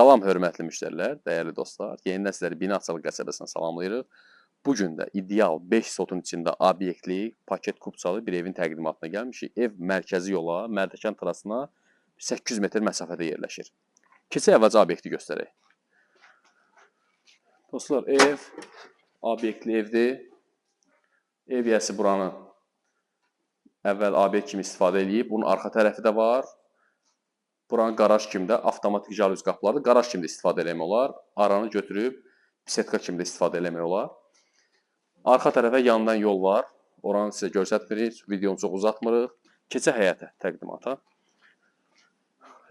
Salam hörmətli müştərilər, dəyərli dostlar. Yenidən sizləri Binaçılıq qəsəbəsindən salamlayırıq. Bu gün də ideal 5 sotun içində obyektli, paket kupçalı bir evin təqdimatına gəlmişik. Ev mərkəzi yola, Mərdəkan trasına 800 metr məsafədə yerləşir. Keçək əvvəlcə obyekti göstərək. Dostlar, ev obyektli evdir. Ev yəsi buranı əvvəl obyekt kimi istifadə edib. Bunun arxa tərəfi də var. Buranın qaraj kimi də avtomatik jalüz qapıları qaraj kimi də istifadə eləmək olar. Aranı götürüb bisetka kimi də istifadə eləmək olar. Arxa tərəfə yandan yol var. Oranı sizə göstərmirik. Videonu çox uzatmırıq. Keçə həyətə təqdimata.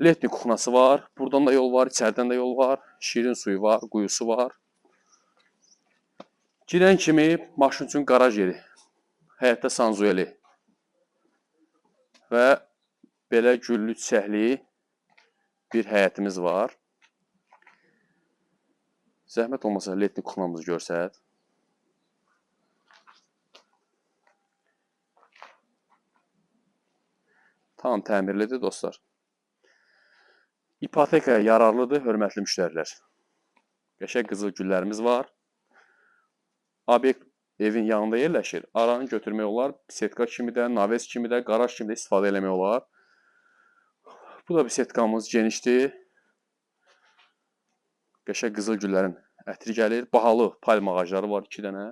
Letni kuxnası var. Buradan da yol var, içərdən də yol var. Şirin suyu var, quyusu var. Girən kimi maşın üçün qaraj yeri. Həyətdə sanzueli. Və belə güllü çiçəkli bir həyətimiz var. Zəhmət olmasa letni kuxnamızı görsət. Tam təmirlidir dostlar. İpotekaya yararlıdır, hörmətli müştərilər. Qəşəng qızıl güllərimiz var. Obyekt evin yanında yerləşir. Aranı götürmək olar, setka kimi də, naves kimi də, qaraj kimi də istifadə eləmək olar. Bu da bisetkamız genişdir. Qəşəng qızıl güllərin ətri gəlir. Bahalı palm ağacları var 2 dənə.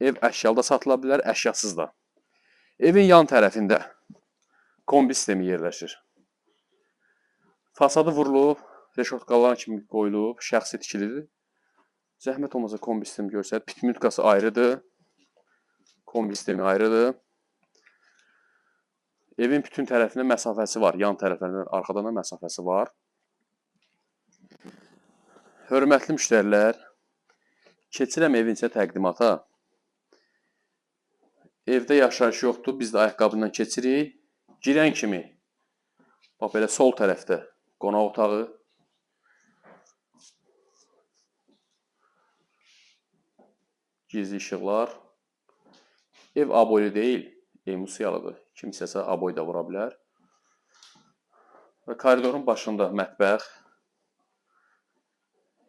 Ev əşyalı da satıla bilər, əşyasız da. Evin yan tərəfində kombi sistemi yerləşir. Fasadı vurulub, reşotkalar kimi qoyulub, şəxsi tikilidir. Zəhmət olmasa kombi sistemi görsət. Pitmütkası ayrıdır. Kombi sistemi ayrıdır. Evin bütün tərəfinə məsafəsi var. Yan tərəflərdən, arxadan da məsafəsi var. Hörmətli müştərilər, keçirəm evin içə təqdimata. Evdə yaşayış yoxdur, biz də ayaqqabından keçirik. Girən kimi, bax belə sol tərəfdə qonaq otağı. Gizli işıqlar. Ev aboylu deyil, emusiyalıdır. Kim istəsə aboy da vura bilər. Və koridorun başında mətbəx,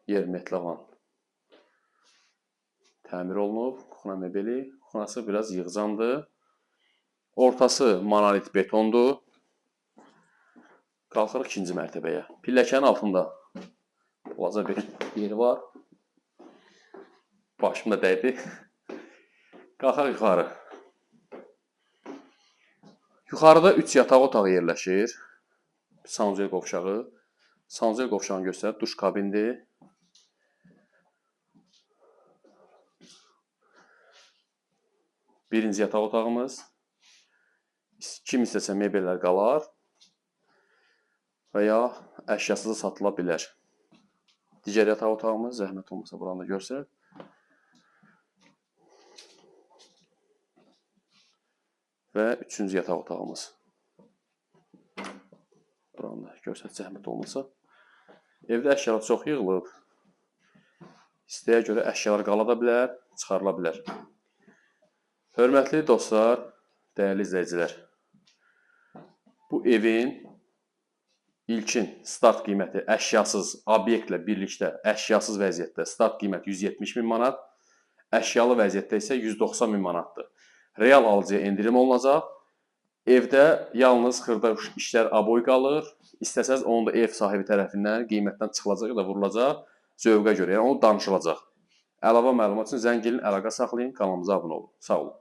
yer metlavan təmir olunub. Kuxna mebeli. Kuxnası biraz yığcandır. Ortası monolit betondur. Qalxırıq ikinci mərtəbəyə. Pilləkənin altında balaca bir yeri var. Başım da dəydi. Qalxaq yuxarı. Yuxarıda 3 yataq otağı yerləşir. Sanzer qovşağı. Sanzer qovşağını göstərək. Duş kabindir. Birinci yataq otağımız. Kim istəsə mebellər qalar və ya əşyasız satıla bilər. Digər yataq otağımız, zəhmət olmasa buranı da görsək. Və üçüncü yataq otağımız. Buranı görsət, zəhmət olmasa. Evdə əşyalar çox yığılıb. İstəyə görə əşyalar qala da bilər, çıxarıla bilər. Hörmətli dostlar, dəyərli izləyicilər. Bu evin ilkin start qiyməti əşyasız obyektlə birlikdə əşyasız vəziyyətdə start qiyməti 170 min manat, əşyalı vəziyyətdə isə 190 min manatdır. Real alıcıya endirim olunacaq. Evdə yalnız xırda işlər aboy qalır. İstəsəz onu da ev sahibi tərəfindən qiymətdən çıxılacaq ya da vurulacaq zövqə görə. Yəni onu danışılacaq. Əlavə məlumat üçün zəng edin, əlaqə saxlayın, kanalımıza abunə olun. Sağ olun.